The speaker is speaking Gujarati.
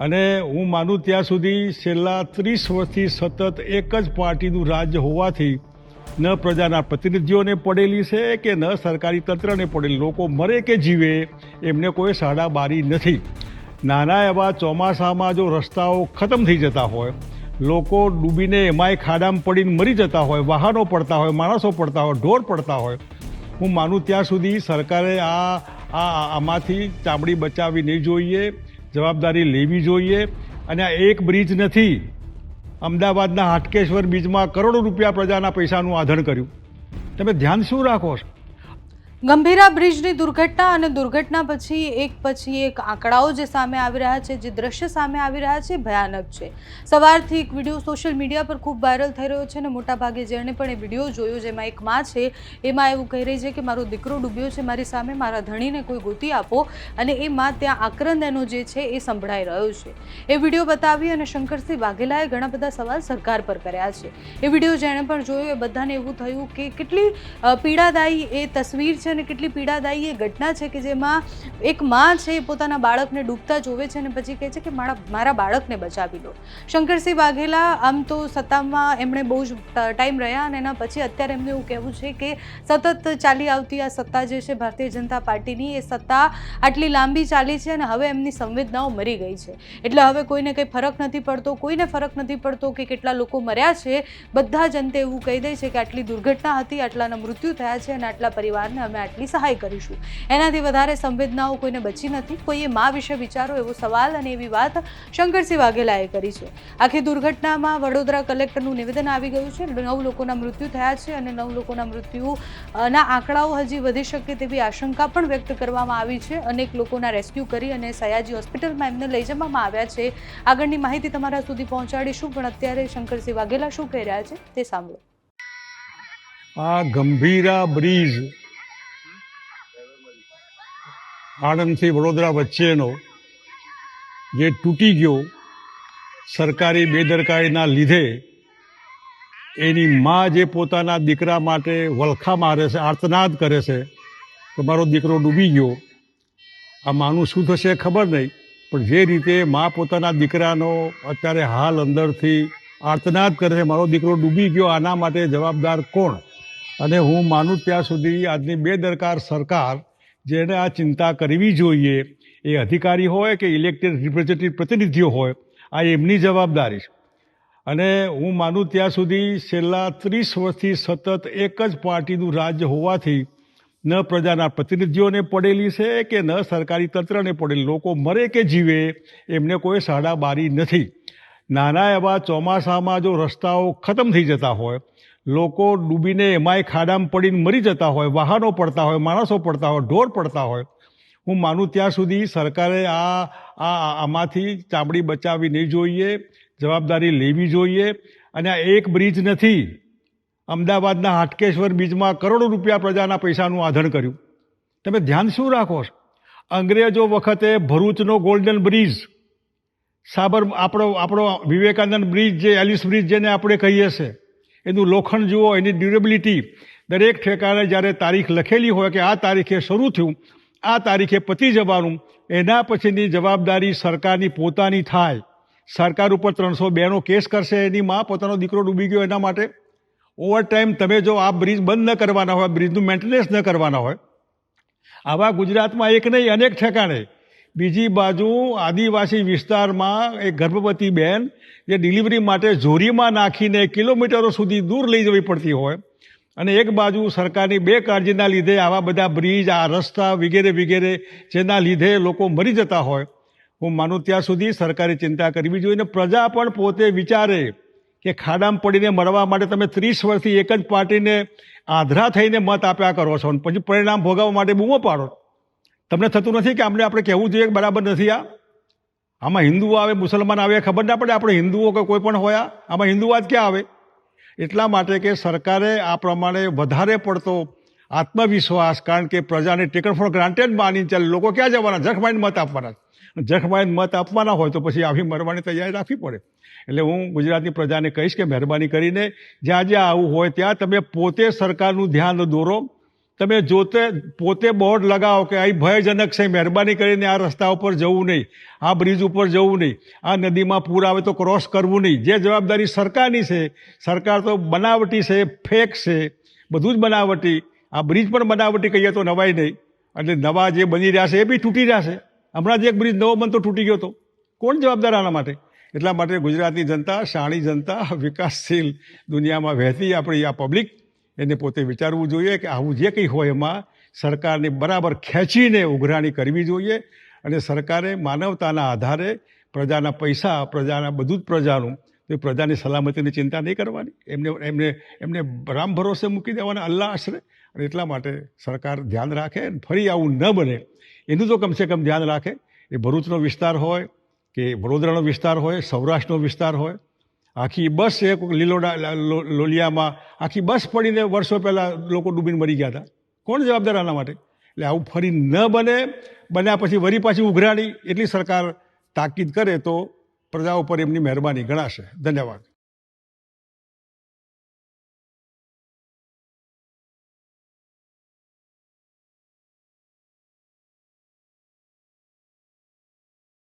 અને હું માનું ત્યાં સુધી છેલ્લા ત્રીસ વર્ષથી સતત એક જ પાર્ટીનું રાજ્ય હોવાથી ન પ્રજાના પ્રતિનિધિઓને પડેલી છે કે ન સરકારી તંત્રને પડેલી. લોકો મરે કે જીવે એમને કોઈ સાડા બારી નથી. નાના એવા ચોમાસામાં જો રસ્તાઓ ખતમ થઈ જતા હોય, લોકો ડૂબીને એમાંય ખાડામાં પડીને મરી જતા હોય, વાહનો પડતા હોય, માણસો પડતા હોય, ઢોર પડતા હોય, હું માનું ત્યાં સુધી સરકારે આ, આમાંથી ચામડી બચાવી નહીં જોઈએ. જવાબદારી લેવી જોઈએ અને આ એક બ્રિજ નથી. અમદાવાદના હાટકેશ્વર બીજમાં કરોડો રૂપિયા પ્રજાના પૈસાનું આધણ કર્યું. તમે ધ્યાન શું રાખો છો? ગંભીરા બ્રિજની દુર્ઘટના અને દુર્ઘટના પછી એક પછી એક આંકડાઓ જે સામે આવી રહ્યા છે, જે દ્રશ્ય સામે આવી રહ્યા છે, ભયાનક છે. સવારથી એક વીડિયો સોશિયલ મીડિયા પર ખૂબ વાયરલ થઈ રહ્યો છે અને મોટાભાગે જેણે પણ એ વીડિયો જોયો, જેમાં એક માં છે, એમાં એવું કહી રહી છે કે, મારો દીકરો ડૂબ્યો છે મારી સામે, મારા ધણીને કોઈ ગોતી આપો. અને એ માં ત્યાં આક્રંદ એનો જે છે એ સંભળાઈ રહ્યો છે. એ વીડિયો બતાવી અને શંકરસિંહ વાઘેલાએ ઘણા બધા સવાલ સરકાર પર કર્યા છે. એ વીડિયો જેણે પણ જોયો, એ બધાને એવું થયું કે કેટલી પીડાદાયી એ તસવીર છે અને કેટલી પીડાદાયી એ ઘટના છે કે જેમાં એક માં છે એ પોતાના બાળકને ડૂબતા જોવે છે અને પછી કહે છે કે મારા મારા બાળકને બચાવી લો. શંકરસિંહ વાઘેલા આમ તો સત્તામાં એમણે બહુ જ ટાઈમ રહ્યા અને એના પછી અત્યારે એમનું એવું કહેવું છે કે સતત ચાલી આવતી આ સત્તા જે છે ભારતીય જનતા પાર્ટીની, એ સત્તા આટલી લાંબી ચાલી છે અને હવે એમની સંવેદનાઓ મરી ગઈ છે. એટલે હવે કોઈને કંઈ ફરક નથી પડતો, કોઈને ફરક નથી પડતો કે કેટલા લોકો મર્યા છે. બધા જનતે એવું કહી દે છે કે આટલી દુર્ઘટના હતી, આટલાના મૃત્યુ થયા છે અને આટલા પરિવારને અમે આટલી સહાય કરીશું. એનાથી વધારે સંવેદનાઓ કોઈને બચી નથી. કોઈએ મા વિશે વિચારો એવો સવાલ અને એવી વાત શંકરસિંહ વાઘેલાએ કરી છે. આખી દુર્ઘટનામાં વડોદરા કલેક્ટરનું નિવેદન આવી ગયું છે. નવ લોકોના મૃત્યુ થયા છે અને નવ લોકોના મૃત્યુના આંકડાઓ હજી વધી શકે તેવી આશંકા પણ વ્યક્ત કરવામાં આવી છે. અનેક લોકોના રેસ્ક્યુ કરી અને સયાજી હોસ્પિટલમાં એમને લઈ જવામાં આવ્યા છે. આગળની માહિતી તમારા સુધી પહોંચાડીશું, પણ અત્યારે શંકરસિંહ વાઘેલા શું કહી રહ્યા છે તે સાંભળો. આ ગંભીરા બ્રિજ આણંદથી વડોદરા વચ્ચેનો જે તૂટી ગયો સરકારી બેદરકારીના લીધે એની મા જે પોતાના દીકરા માટે વલખા મારે છે, આર્તનાદ કરે છે કે મારો દીકરો ડૂબી ગયો. આ માનું શું થશે ખબર નહીં, પણ જે રીતે મા પોતાના દીકરાનો અત્યારે હાલ અંદરથી આર્તનાદ કરે છે, મારો દીકરો ડૂબી ગયો, આના માટે જવાબદાર કોણ? અને હું માનું ત્યાં સુધી આજની બેદરકાર સરકાર જેને આ ચિંતા કરવી જોઈએ એ અધિકારી હોય કે ઇલેક્ટેડ રિપ્રેઝેન્ટેટિવ પ્રતિનિધિઓ હોય, આ એમની જવાબદારી છે. અને હું માનું ત્યાં સુધી છેલ્લા ત્રીસ વર્ષથી સતત એક જ પાર્ટીનું રાજ્ય હોવાથી ન પ્રજાના પ્રતિનિધિઓને પડેલી છે કે ન સરકારી તંત્રને પડેલી. લોકો મરે કે જીવે એમને કોઈ સાડા બારી નથી. નાના એવા ચોમાસામાં જો રસ્તાઓ ખતમ થઈ જતા હોય લોકો ડૂબીને એમાંય ખાડામાં પડીને મરી જતા હોય, વાહનો પડતા હોય, માણસો પડતા હોય, ઢોર પડતા હોય. હું માનું ત્યાં સુધી સરકારે આ આ આમાંથી ચામડી બચાવવી નહીં જોઈએ, જવાબદારી લેવી જોઈએ. અને આ એક બ્રિજ નથી. અમદાવાદના હાટકેશ્વર બ્રિજમાં કરોડો રૂપિયા પ્રજાના પૈસાનું આધણ કર્યું. તમે ધ્યાન શું રાખો અંગ્રેજો વખતે ભરૂચનો ગોલ્ડન બ્રિજ, સાબર, આપણો આપણો વિવેકાનંદ બ્રિજ જે, એલિસ બ્રિજ જેને આપણે કહીએ છીએ એનું લોખંડ જુઓ, એની ડ્યુરેબિલિટી દરેક ઠેકાણે જ્યારે તારીખ લખેલી હોય કે આ તારીખે શરૂ થયું, આ તારીખે પતી જવાનું, એના પછીની જવાબદારી સરકારની પોતાની થાય. સરકાર ઉપર ત્રણસો બેનો કેસ કરશે, એની માં પોતાનો દીકરો ડૂબી ગયો એના માટે. ઓવરટાઈમ તમે જો આ બ્રિજ બંધ ન કરવાના હોય બ્રિજનું મેન્ટેનન્સ ન કરવાના હોય, આવા ગુજરાતમાં એક નહીં, અનેક ઠેકાણે બીજી બાજુ આદિવાસી વિસ્તારમાં એક ગર્ભવતી બહેન જે ડિલિવરી માટે ઝોરીમાં નાખીને કિલોમીટરો સુધી દૂર લઈ જવી પડતી હોય. અને એક બાજુ સરકારની બે કાળજીના લીધે આવા બધા બ્રિજ, આ રસ્તા વગેરે વગેરે જેના લીધે લોકો મરી જતા હોય. હું માનું ત્યાં સુધી સરકારે ચિંતા કરવી જોઈએ. પ્રજા પણ પોતે વિચારે કે ખાડામાં પડીને મરવા માટે તમે ત્રીસ વર્ષથી એક જ પાર્ટીને આધરા થઈને મત આપ્યા કરો છો. અને પછી પરિણામ ભોગવવા માટે બૂમો પાડો. તમને થતું નથી કે આપણે આપણે કહેવું જોઈએ કે બરાબર નથી આ? આમાં હિન્દુઓ આવે, મુસલમાન આવે ખબર ના પડે આપણે હિન્દુઓ કે કોઈ પણ હોયા આમાં હિન્દુવાદ ક્યાં આવે? એટલા માટે કે સરકારે આ પ્રમાણે વધારે પડતો આત્મવિશ્વાસ, કારણ કે પ્રજાને ટેકન ફોર ગ્રાન્ટેડ માની ચાલે. લોકો ક્યાં જવાના? જખમાઈને મત આપવાના જખમાઈને મત આપવાના હોય તો પછી આવી મરવાની તૈયારી રાખવી પડે. એટલે હું ગુજરાતની પ્રજાને કહીશ કે મહેરબાની કરીને જ્યાં જ્યાં આવું હોય ત્યાં તમે પોતે સરકારનું ધ્યાન દોરો. તમે જોતે પોતે બોર્ડ લગાવો કે અહીં ભયજનક છે, મહેરબાની કરીને આ રસ્તા ઉપર જવું નહીં, આ બ્રિજ ઉપર જવું નહીં, આ નદીમાં પૂર આવે તો ક્રોસ કરવું નહીં. જે જવાબદારી સરકારની છે, સરકાર તો બનાવટી છે, ફેક છે, બધું જ બનાવટી. આ બ્રિજ પણ બનાવટી કહીએ તો નવાય નહીં. એટલે નવા જે બની રહ્યા છે એ બી તૂટી રહ્યા છે. હમણાં જ એક બ્રિજ નવો બનતો તૂટી ગયો હતો કોણ જવાબદાર આના માટે? એટલા માટે ગુજરાતની જનતા, શાણી જનતા, વિકાસશીલ દુનિયામાં વહેતી આપણી આ પબ્લિક એને પોતે વિચારવું જોઈએ કે આવું જે કંઈ હોય એમાં સરકારને બરાબર ખેંચીને ઉઘરાણી કરવી જોઈએ અને સરકારે માનવતાના આધારે પ્રજાના પૈસા, પ્રજાના બધું જ પ્રજાનું, તો પ્રજાની સલામતીની ચિંતા નહીં કરવાની. એમને એમને એમને રામ ભરોસે મૂકી દેવાના અલ્લાહ આશરે. અને એટલા માટે સરકાર ધ્યાન રાખે ફરી આવું ન બને. એનું તો કમસે કમ ધ્યાન રાખે. એ ભરૂચનો વિસ્તાર હોય કે વડોદરાનો વિસ્તાર હોય, સૌરાષ્ટ્રનો વિસ્તાર હોય આખી બસ એક લીલોડા લોલિયામાં. આખી બસ પડીને વર્ષો પહેલાં લોકો ડૂબીને મરી ગયા હતા. કોણ જવાબદાર આના માટે? એટલે આવું ફરી ન બને. બન્યા પછી વરી પાછી ઉઘરાણી. એટલી સરકાર તાકીદ કરે તો પ્રજા ઉપર એમની મહેરબાની ગણાશે. ધન્યવાદ.